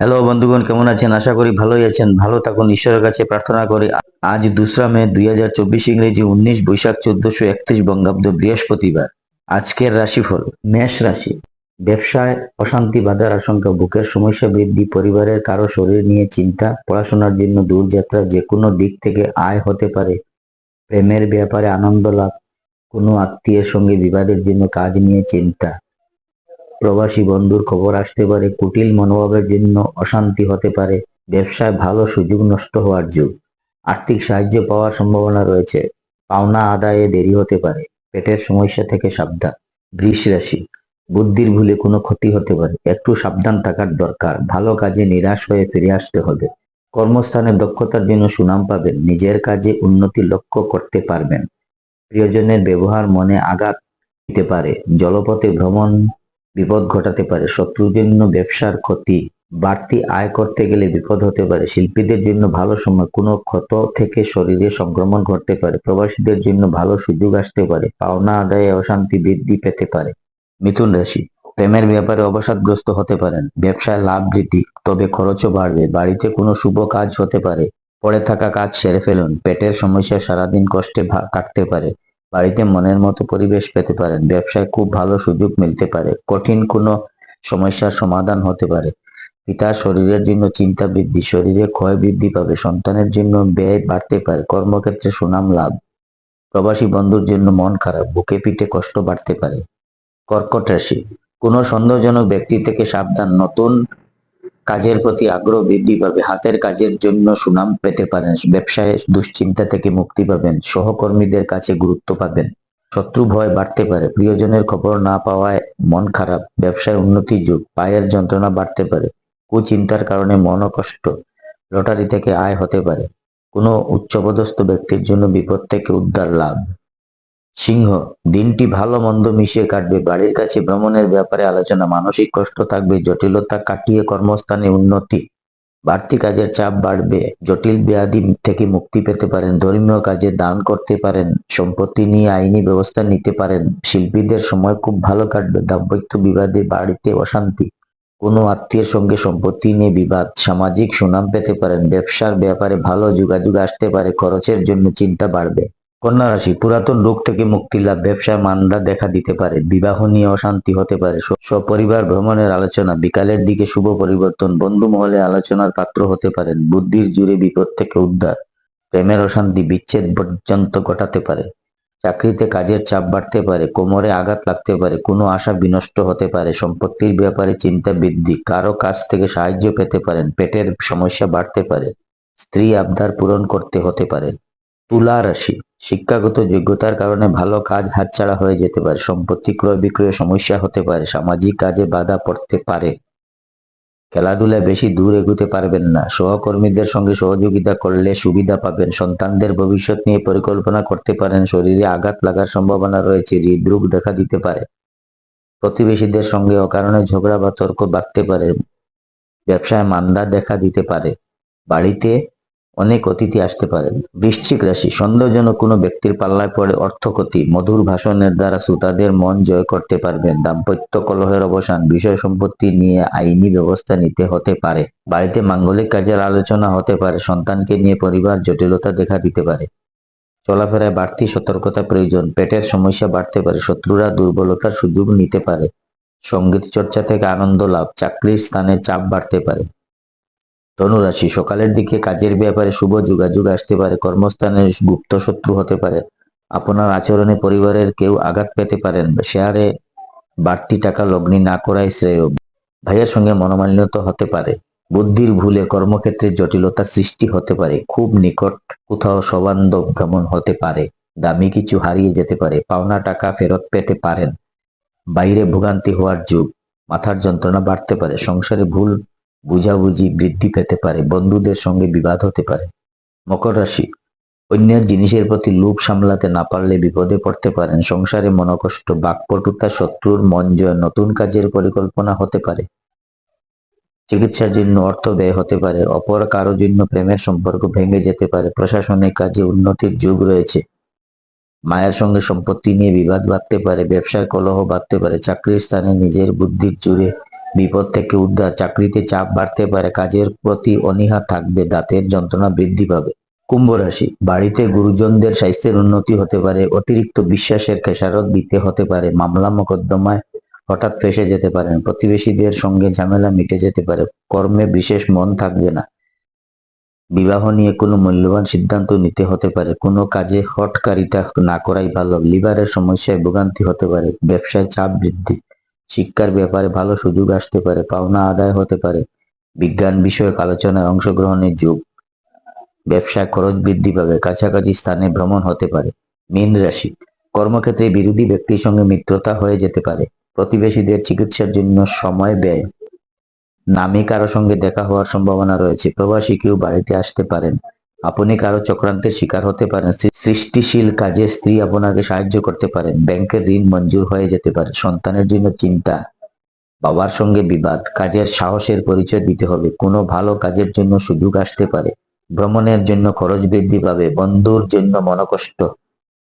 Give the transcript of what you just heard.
Hello বন্ধুগণ, কেমন আছেন? আশা করি ভালোই আছেন। ভালো থাকুন, ঈশ্বরের কাছে প্রার্থনা করি। আজ দুসরা মে দুই হাজার চব্বিশ ইংরেজি উনিশ বৈশাখ চোদ্দশো একত্রিশ বঙ্গাব্দ বৃহস্পতিবার। আজকের রাশিফল, মেষ রাশি। ব্যবসায় অশান্তি, বাধার আশঙ্কা, বুকের সমস্যা বৃদ্ধি, পরিবারের কারও শরীর নিয়ে চিন্তা, পড়াশোনার জন্য দূরযাত্রা যে কোনো দিক থেকে আয় হতে পারে। প্রেমের ব্যাপারে আনন্দ লাভ, কোনো আত্মীয়ের সঙ্গে বিবাদের জন্য কাজ নিয়ে চিন্তা। প্রবাসী বন্ধুর খবর আসতে পারে, কুটিল মনোভাবের জন্য অশান্তি হতে পারে, ব্যবসায় ভালো সুযোগ নষ্ট হওয়ার যুগ। আর্থিক সাহায্য পাওয়ার সম্ভাবনা রয়েছে, পাওনা আদায়ে দেরি হতে পারে, পেটের সমস্যা থেকে সাবধান। বৃষ রাশি, বুদ্ধির ভুলে কোনো ক্ষতি হতে পারে, একটু সাবধান থাকার দরকার, ভালো কাজে নিরাশ হয়ে ফিরে আসতে হবে। কর্মস্থানে দক্ষতার জন্য সুনাম পাবেন, নিজের কাজে উন্নতি লক্ষ্য করতে পারবেন। প্রিয়জনের ব্যবহার মনে আঘাত দিতে পারে, জলপথে ভ্রমণ বিপদ ঘটাতে পারে। শত্রুর জন্য ব্যবসার ক্ষতি, বাড়তি আয় করতে গেলে বিপদ হতে পারে। শিল্পীদের জন্য ভালো সময়, কোনো ক্ষত থেকে শরীরে সংক্রমণ ঘটতে পারে। প্রবাসীদের জন্য ভালো সুযোগ আসতে পারে। পাওনা আদায়ে অশান্তি বৃদ্ধি পেতে পারে। মিথুন রাশি, প্রেমের ব্যাপারে অবসাদগ্রস্ত হতে পারেন। ব্যবসায় লাভ বৃদ্ধি, তবে খরচও বাড়বে। বাড়িতে কোনো শুভ কাজ হতে পারে। পড়ে থাকা কাজ সেরে ফেলুন। পেটের সমস্যা সারাদিন কষ্টে কাটতে পারে। বাড়িতে মনের মতো পরিবেশ পেতে পারেন। ব্যবসায় খুব ভালো সুযোগ মিলতে পারে। কঠিন কোনো সমস্যার সমাধান হতে পারে। পিতার শরীরের জন্য চিন্তা বৃদ্ধি, শরীরে ক্ষয় বৃদ্ধি পাবে, সন্তানের জন্য ব্যয় বাড়তে পারে, কর্মক্ষেত্রে সুনাম লাভ। প্রবাসী বন্ধুর জন্য মন খারাপ, বুকে পিঠে কষ্ট বাড়তে পারে। কর্কট রাশি, কোনো সন্দেহজনক ব্যক্তি থেকে সাবধান, নতুন কাজের প্রতি আগ্রহ বৃদ্ধি পাবে, হাতের কাজের জন্য সুনাম পেতে পারেন, ব্যবসায় দুশ্চিন্তা থেকে মুক্তি পাবেন, সহকর্মীদের কাছে গুরুত্ব পাবেন, শত্রু ভয় বাড়তে পারে, প্রিয়জনের খবর না পাওয়ায় মন খারাপ, ব্যবসায় উন্নতি যুগ, পায়ের যন্ত্রণা বাড়তে পারে, কুচিন্তার কারণে মন কষ্ট লটারি থেকে আয় হতে পারে, কোনো উচ্চপদস্থ ব্যক্তির জন্য বিপদ থেকে উদ্ধার লাভ। সিংহ, দিনটি ভালো মন্দ মিশিয়ে কাটবে। বাড়ির কাছে ভ্রমণের ব্যাপারে আলোচনা, মানসিক কষ্ট থাকবে, জটিলতা কাটিয়ে কর্মস্থানে উন্নতি, বাড়তি কাজের চাপ বাড়বে, জটিল ব্যাধি থেকে মুক্তি পেতে পারেন, ধর্মীয় কাজে দান করতে পারেন, সম্পত্তি নিয়ে আইনি ব্যবস্থা নিতে পারেন, শিল্পীদের সময় খুব ভালো কাটবে, দাম্পত্য বিবাদে বাড়িতে অশান্তি, কোনো আত্মীয়ের সঙ্গে সম্পত্তি নিয়ে বিবাদ, সামাজিক সুনাম পেতে পারেন, ব্যবসার ব্যাপারে ভালো যোগাযোগ আসতে পারে, খরচের জন্য চিন্তা বাড়বে। কন্যা রাশি, পুরাতন রোগ থেকে মুক্তি লাভ ব্যবসায় মান্দা দেখা দিতে পারে, বিবাহ নিয়ে অশান্তি হতে পারে সপরিবার ভ্রমণের আলোচনা, বিকালের দিকে শুভ পরিবর্তন, বন্ধু মহলে আলোচনার পাত্র হতে পারেন, বুদ্ধির জুড়ে বিপদ থেকে উদ্ধার, প্রেমের অশান্তি, বিচ্ছেদ পর্যন্ত ঘটাতে পারে, চাকরিতে কাজের চাপ বাড়তে পারে, কোমরে আঘাত লাগতে পারে, কোনো আশা বিনষ্ট হতে পারে, সম্পত্তির ব্যাপারে চিন্তা বৃদ্ধি, কারও কাছ থেকে সাহায্য পেতে পারেন, পেটের সমস্যা বাড়তে পারে, স্ত্রী আবদার পূরণ করতে হতে পারে। তুলা রাশি। শিক্ষাগত যোগ্যতার কারণে ভালো কাজ হাতছাড়া হয়ে যেতে পারে। সম্পত্তি ক্রয় বিক্রয়ে সমস্যা হতে পারে। সামাজিক কাজে বাধা পড়তে পারে। খেলাধুলায় বেশি দূর এগুতে পারবেন না। সহকর্মীদের সঙ্গে সহযোগিতা করলে সুবিধা পাবেন। সন্তানদের ভবিষ্যৎ নিয়ে পরিকল্পনা করতে পারেন। শরীরে আঘাত লাগার সম্ভাবনা রয়েছে। হৃদরোগ দেখা দিতে পারে। প্রতিবেশীদের সঙ্গে অকারণে ঝগড়া বা তর্ক বাড়তে পারে। ব্যবসায় মান্দা দেখা দিতে পারে। বাড়িতে অনেক অতিথি আসতে পারেন। বৃশ্চিক রাশি, সন্দেহজনক কোনো ব্যক্তির পাল্লায় পড়ে অর্থ ক্ষতি মধুর ভাষণের দ্বারা শ্রোতাদের মন জয় করতে পারবেন। দাম্পত্য কলহের অবসান, বিষয় সম্পত্তি নিয়ে আইনি ব্যবস্থা নিতে হতে পারে। বাড়িতে মাঙ্গলিক কাজের আলোচনা হতে পারে, সন্তানকে নিয়ে পরিবার জটিলতা দেখা দিতে পারে। চলাফেরায় বাড়তি সতর্কতা প্রয়োজন, পেটের সমস্যা বাড়তে পারে, শত্রুরা দুর্বলতার সুযোগ নিতে পারে। সংগীত চর্চা থেকে আনন্দ লাভ, চাকরির স্থানে চাপ বাড়তে পারে। ধনুরাশি সকালের দিকে কাজের ব্যাপারে শুভ যোগাযোগ আসতে পারে, কর্মস্থানে গুপ্ত শত্রু হতে পারে। আপনার আচরণে পরিবারের কেউ আঘাত পেতে পারেন, শেয়ারে বাড়তি টাকা লগ্নি না করাই শ্রেয়। ভাইয়ের সঙ্গে মনোমালিন্যতা হতে পারে, বুদ্ধির ভুলে কর্মক্ষেত্রে জটিলতা সৃষ্টি হতে পারে, খুব নিকট কোথাও সবান্ধব ভ্রমণ হতে পারে, দামি কিছু হারিয়ে যেতে পারে, পাওনা টাকা ফেরত পেতে পারেন। বাইরে ভোগান্তি হওয়ার যুগ, মাথার যন্ত্রণা বাড়তে পারে, সংসারে ভুল বুঝাবুঝি বৃদ্ধি পেতে পারে, বন্ধুদের সঙ্গে বিবাদ হতে পারে। মকর রাশি, অন্যের জিনিসের প্রতি লোভ সামলাতে না পারলে বিপদে পড়তে পারেন। সংসারে মনকষ্ট, বাকপটুতা, শত্রুর মন জয়, নতুন কাজের পরিকল্পনা হতে পারে। চিকিৎসার জন্য অর্থ ব্যয় হতে পারে, অপর কারও জন্য প্রেমের সম্পর্ক ভেঙে যেতে পারে। প্রশাসনিক কাজে উন্নতির যুগ রয়েছে। মায়ের সঙ্গে সম্পত্তি নিয়ে বিবাদ বাড়তে পারে ব্যবসায় কলহ বাড়তে পারে। চাকরির স্থানে নিজের বুদ্ধির জুড়ে বিপদ থেকে উদ্ধার, চাকরিতে চাপ বাড়তে পারে, কাজের প্রতি অনীহা থাকবে, দাঁতের যন্ত্রণা বৃদ্ধি পাবে। কুম্ভ রাশি, বাড়িতে গুরুজনদের স্বাস্থ্যের উন্নতি হতে পারে, অতিরিক্ত বিশ্বাসের খেসারত দিতে হতে পারে, মামলা মোকদ্দমায় হঠাৎ ফেসে যেতে পারেন, প্রতিবেশীদের সঙ্গে ঝামেলা মিটে যেতে পারে, কর্মে বিশেষ মন থাকবে না। বিবাহ নিয়ে কোনো মূল্যবান সিদ্ধান্ত নিতে হতে পারে, কোনো কাজে হটকারিতা না করাই ভালো, লিভারের সমস্যায় ভোগান্তি হতে পারে, ব্যবসায় চাপ বৃদ্ধি। শিক্ষার ব্যাপারে ভালো সুযোগ আসতে পারে, পাওনা আদায় হতে পারে। বিজ্ঞান বিষয়ক আলোচনায় অংশগ্রহণের যুগ ব্যবসায় খরচ বৃদ্ধি পাবে, কাছাকাছি স্থানে ভ্রমণ হতে পারে। মীন রাশি, কর্মক্ষেত্রে বিরোধী ব্যক্তির সঙ্গে মিত্রতা হয়ে যেতে পারে। প্রতিবেশীদের চিকিৎসার জন্য সময় ব্যয়, নামে কারও সঙ্গে দেখা হওয়ার সম্ভাবনা রয়েছে। প্রবাসী কেউ বাড়িতে আসতে পারেন। আপনি কারও চক্রান্তের শিকার হতে পারেন সৃষ্টিশীল কাজে স্ত্রী আপনাকে সাহায্য করতে পারেন, ব্যাংকের ঋণ মঞ্জুর হয়ে যেতে পারে, সন্তানের জন্য চিন্তা, বাবার সঙ্গে বিবাদ, কাজের সাহসের পরিচয় দিতে হবে, কোনো ভালো কাজের জন্য সুযোগ আসতে পারে, ভ্রমণের জন্য খরচ বৃদ্ধি পাবে, বন্ধুর জন্য মনকষ্ট